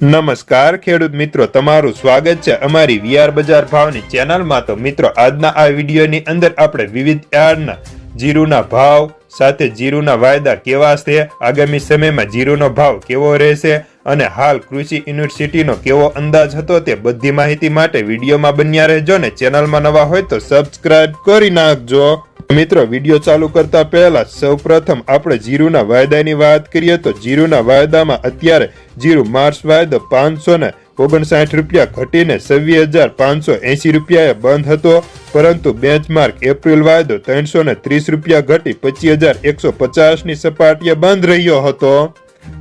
નમસ્કાર, ખેડૂત મિત્રો. તમારું સ્વાગત છે અમારી વીઆર બજાર ભાવની ચેનલમાં. તો મિત્રો, આજના આ વિડીયોની અંદર આપણે વિવિધ યાર્ડના જીરુના ભાવ સાથે જીરુના વાયદા કેવા છે? આગામી સમયમાં જીરુનો ભાવ કેવો રહેશે અને હાલ કૃષિ યુનિવર્સિટીનો કેવો અંદાજ હતો તે બધી માહિતી માટે વિડીયોમાં બન્યા રહેજો ને ચેનલમાં નવા હોય તો સબસ્ક્રાઇબ કરી નાખજો. મિત્રો, વીડિયો ચાલુ કરતા પહેલા સૌપ્રથમ આપણે જીરુના વાયદાની વાત કરીએ તો જીરુના વાયદામાં અત્યારે જીરુ માર્ચ વાયદો પાંચસો ને ઓગણસાઠ રૂપિયા ઘટીને છવ્વીસ હજાર પાંચસો એંસી રૂપિયાએ બંધ હતો. પરંતુ બેન્ચમાર્ક એપ્રિલ વાયદો ત્રણસો ને ત્રીસ રૂપિયા ઘટી પચીસ હજાર એકસો પચાસની સપાટીએ બંધ રહ્યો હતો.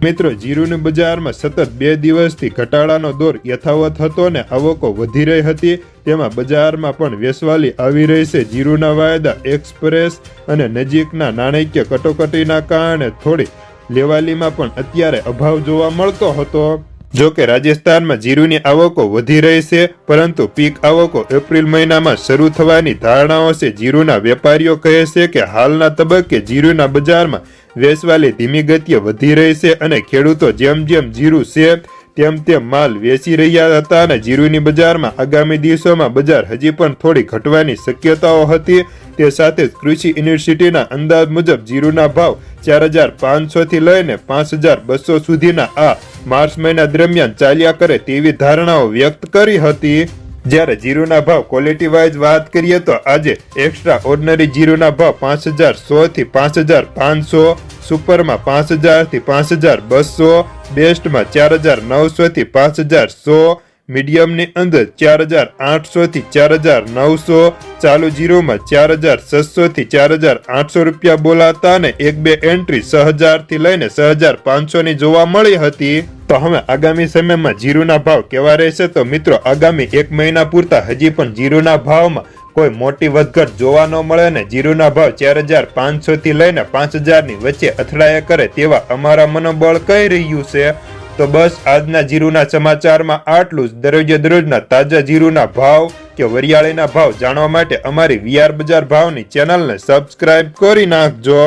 મિત્રો, જીરુની બજારમાં સતત બે દિવસથી ઘટાડાનો દોર યથાવત હતો ને આવકો વધી રહી હતી. તેમાં બજારમાં પણ વેસવાલી આવી રહી છે. જીરુના વાયદા એક્સપ્રેસ અને નજીકના નાણાકીય કટોકટીના કારણે થોડી લેવાલીમાં પણ અત્યારે અભાવ જોવા મળતો હતો. જો કે રાજસ્થાનમાં જીરુની આવકો વધી રહી છે, પરંતુ પીક આવકો એપ્રિલ મહિનામાં શરૂ થવાની ધારણાઓ છે. જીરુના વેપારીઓ કહે છે કે હાલના તબક્કે જીરુના બજારમાં વેચવાલી ધીમી ગતિએ વધી રહી છે અને ખેડૂતો જેમ જેમ જીરુ છે, તેમ તેમ માલ વેચી રહ્યા હતા અને જીરુની બજારમાં આગામી દિવસોમાં બજાર હજી પણ થોડી ઘટવાની શક્યતાઓ હતી. તે સાથે જ કૃષિ યુનિવર્સિટીના અંદાજ મુજબ જીરુના ભાવ ચાર હજાર પાંચસોથી લઈને પાંચ હજાર બસો સુધીના આ માર્ચ મહિના દરમિયાન ચાલ્યા કરે તેવી ધારણાઓ વ્યક્ત કરી હતી. જ્યારે જીરુના ભાવ ક્વોલિટી વાઇઝ વાત કરીએ તો આજે એક્સ્ટ્રા ઓર્ડિનરી જીરુના ભાવ પાંચ હજાર સો થી પાંચ હજાર પાંચસો, સુપરમાં પાંચ હજારથી પાંચ હજાર બસો બેસ્ટમાં ચાર હજાર નવસો થી પાંચ હજાર સો મીડિયમની અંદર ચાર હજાર આઠસોથી ચાર હજાર નવસો, ચાલુ જીરોમાં ચાર હજાર છસોથી ચાર હજાર આઠસો રૂપિયા બોલાતા અને એક બે એન્ટ્રી છ લઈને છ હજાર પાંચસો ની જોવા મળી હતી. તો હવે આગામી સમયમાં જીરુના ભાવ કેવા રહેશે? તો મિત્રો, આગામી એક મહિના પૂરતા હજી પણ જીરુના ભાવમાં કોઈ મોટી વધઘટ જોવા ન મળે ને જીરુના ભાવ ચાર હજાર પાંચસો થી લઈને પાંચ હજારની વચ્ચે અથડાયા કરે તેવા અમારા મનોબળ કહી રહ્યું છે? તો બસ આજના જીરુના સમાચારમાં આટલું જ. દરરોજે દરરોજના તાજા જીરુના ભાવ કે વરિયાળીના ભાવ જાણવા માટે અમારી વીઆર બજાર ભાવની ચેનલને સબસ્ક્રાઇબ કરી નાખજો.